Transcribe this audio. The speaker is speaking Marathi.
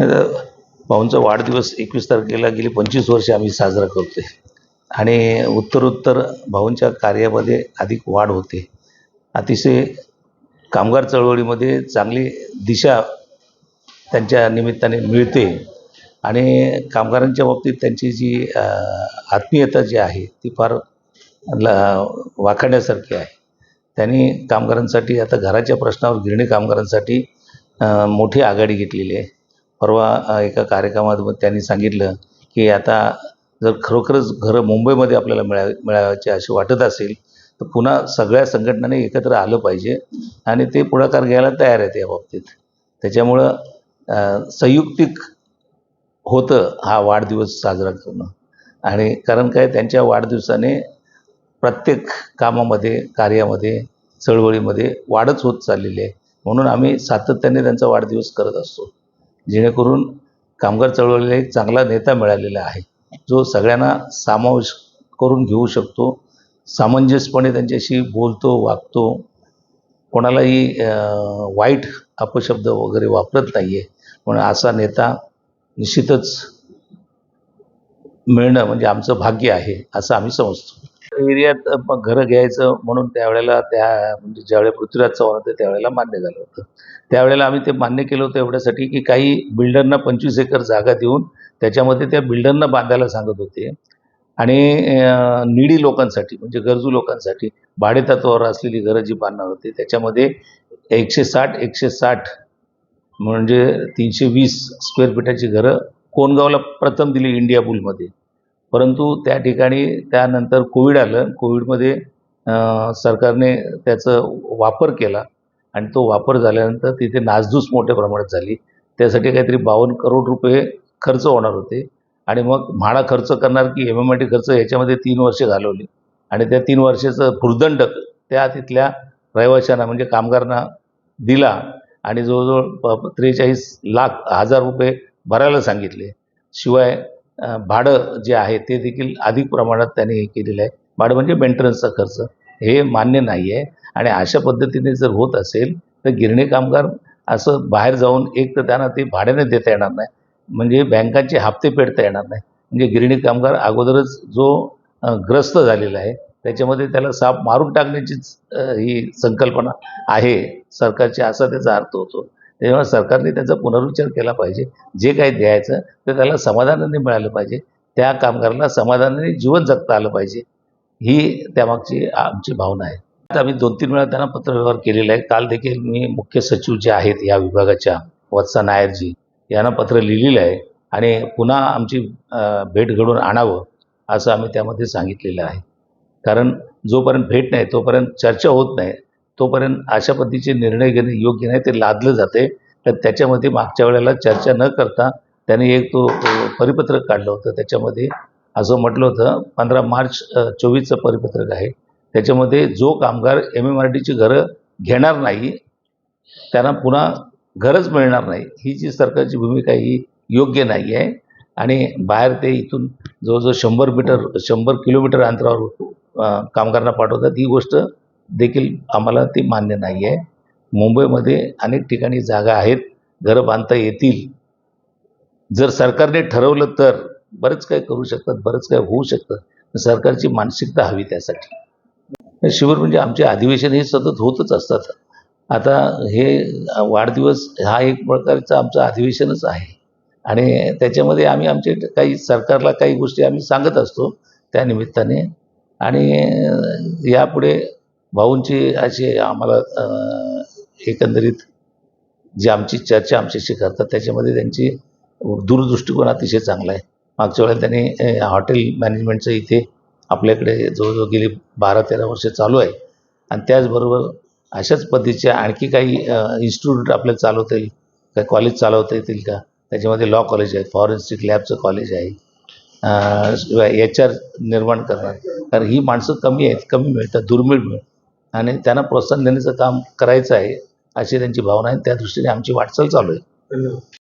भाऊंचा वाढदिवस एकवीस तारखेला गेली पंचवीस वर्षे आम्ही साजरा करतो आहे आणि उत्तरोत्तर भाऊंच्या कार्यामध्ये अधिक वाढ होते. अतिशय कामगार चळवळीमध्ये चांगली दिशा त्यांच्या निमित्ताने मिळते. आणि कामगारांच्या बाबतीत त्यांची जी आत्मीयता जी आहे ती फार ल वाखाण्यासारखी आहे. त्यांनी कामगारांसाठी आता घराच्या प्रश्नावर गिरणी कामगारांसाठी मोठी आघाडी घेतलेली आहे. परवा एका कार्यक्रमात त्यांनी सांगितलं की आता जर खरोखरच घरं मुंबईमध्ये आपल्याला मिळा मिळायचे असे वाटत असेल तर पुन्हा सगळ्या संघटनांनी एकत्र आलं पाहिजे आणि ते पुढाकार घ्यायला तयार आहेत या बाबतीत. त्याच्यामुळं संयुक्तिक होतं हा वाढदिवस साजरा करणं. आणि कारण काय त्यांच्या वाढदिवसाने प्रत्येक कामामध्ये कार्यामध्ये चळवळीमध्ये वाढच होत चाललेली आहे. म्हणून आम्ही सातत्याने त्यांचा वाढदिवस करत असतो. जेणेकरून कामगार चळवळीला एक चांगला नेता मिळालेला आहे. जो सगळ्यांना सामावेश करून घेऊ शकतो सामंजस्यपणे त्यांच्याशी बोलतो वागतो. कोणालाही वाईट अपशब्द वगैरे वापरत नाही आहे म्हणून असा नेता निश्चितच मिळणं म्हणजे आमचं भाग्य आहे असं आम्ही समजतो. एरियात मग घरं घ्यायचं म्हणून त्यावेळेला त्या म्हणजे ज्यावेळेला पृथ्वीराज चव्हाण होते त्यावेळेला मान्य झालं होतं. त्यावेळेला आम्ही ते मान्य केलं होतं एवढ्यासाठी की काही बिल्डरना पंचवीस एकर जागा देऊन त्याच्यामध्ये त्या बिल्डरना बांधायला सांगत होते. आणि निडी लोकांसाठी म्हणजे गरजू लोकांसाठी भाडेतत्वावर असलेली घरं जी बांधणार होती त्याच्यामध्ये एकशे साठ एकशे साठ म्हणजे तीनशे वीस स्क्वेअर फीटाची घरं कोणगावला प्रथम दिली इंडिया बुलमध्ये परंतु त्या ठिकाणी त्यानंतर कोविड आलं. कोविडमध्ये सरकारने त्याचं वापर केला आणि तो वापर झाल्यानंतर तिथे नासधूस मोठ्या प्रमाणात झाली. त्यासाठी काहीतरी बावन्न करोड रुपये खर्च होणार होते. आणि मग म्हाडा खर्च करणार की एम एम आय टी खर्च याच्यामध्ये तीन वर्ष घालवली. आणि त्या तीन वर्षाचं भुर्दंड त्या तिथल्या रहिवाशांना म्हणजे कामगारांना दिला आणि जवळजवळ त्रेचाळीस लाख हजार रुपये भरायला सांगितले. शिवाय भाडं जे आहे ते देखील अधिक प्रमाणात त्यांनी हे केलेलं आहे. भाडं म्हणजे मेंटेनन्सचा खर्च. हे मान्य नाही आहे. आणि अशा पद्धतीने जर होत असेल तर गिरणी कामगार असं बाहेर जाऊन एक तर त्यांना ते भाड्याने देता येणार नाही. म्हणजे बँकांचे हप्ते फेडता येणार नाही. म्हणजे गिरणी कामगार अगोदरच जो ग्रस्त झालेला आहे त्याच्यामध्ये त्याला साप मारून टाकण्याचीच ही संकल्पना आहे. सरकारची असा त्याचा अर्थ होतो. तेव्हा सरकारने त्याचा पुनर्विचार केला पाहिजे. जे काही द्यायचं ते त्याला समाधानाने मिळालं पाहिजे. त्या कामगाराला समाधानाने जीवन जगता आलं पाहिजे. ही त्यामागची आमची भावना आहे. आता आम्ही दोन तीन वेळा त्यांना पत्रव्यवहार केलेला आहे. काल देखील मी मुख्य सचिव जे आहेत या विभागाच्या वत्सा नायरजी यांना पत्र लिहिलेलं आहे आणि पुन्हा आमची भेट घडून आणावं असं आम्ही त्यामध्ये सांगितलेलं आहे. कारण जोपर्यंत भेट नाही तोपर्यंत चर्चा होत नाही. तोपर्यंत अशा पद्धतीचे निर्णय घेणे योग्य नाही ते लादलं जाते. तर त्याच्यामध्ये मागच्या वेळेला चर्चा न करता त्याने एक तो परिपत्रक काढलं होतं. त्याच्यामध्ये असं म्हटलं होतं पंधरा मार्च चोवीसचं परिपत्रक आहे. त्याच्यामध्ये जो कामगार एम एम आर टीची घरं घेणार नाही त्यांना पुन्हा घरच मिळणार नाही. ही जी सरकारची भूमिका ही योग्य नाही आहे. आणि बाहेर ते इथून जवळजवळ शंभर मीटर शंभर किलोमीटर अंतरावर कामगारांना पाठवतात. ही गोष्ट देखील आम्हाला ते मान्य नाही आहे मुंबईमध्ये अनेक ठिकाणी जागा आहेत घरं बांधता येतील. जर सरकारने ठरवलं तर बरंच काय करू शकतात बरंच काय होऊ शकतं. सरकारची मानसिकता हवी त्यासाठी. शिबिर म्हणजे आमचे अधिवेशन हे सतत होतच असतात. आता हे वाढदिवस हा एक प्रकारचा आमचं अधिवेशनच आहे. आणि त्याच्यामध्ये आम्ही आमचे काही सरकारला काही गोष्टी आम्ही सांगत असतो त्या निमित्ताने. आणि यापुढे भाऊंची अशी आम्हाला एकंदरीत जी आमची चर्चा आमच्याशी करतात त्याच्यामध्ये त्यांची दूरदृष्टिकोन अतिशय चांगला आहे. मागच्या वेळेला त्यांनी हॉटेल मॅनेजमेंटचं इथे आपल्याकडे जवळजवळ गेली बारा तेरा वर्ष चालू आहे. आणि त्याचबरोबर अशाच पद्धतीचे आणखी काही इन्स्टिट्यूट आपल्याला चालवता येईल काही कॉलेज चालवता येतील का? त्याच्यामध्ये लॉ कॉलेज आहे फॉरेन्सिक लॅबचं कॉलेज आहे एच आर निर्माण करणार. कारण ही माणसं कमी आहेत कमी मिळतात दुर्मिळ मिळतात. आणि त्यांना प्रोत्साहन देण्याचं काम करायचं आहे अशी त्यांची भावना आहे. त्या दृष्टीने आमची वाटचाल चालू आहे.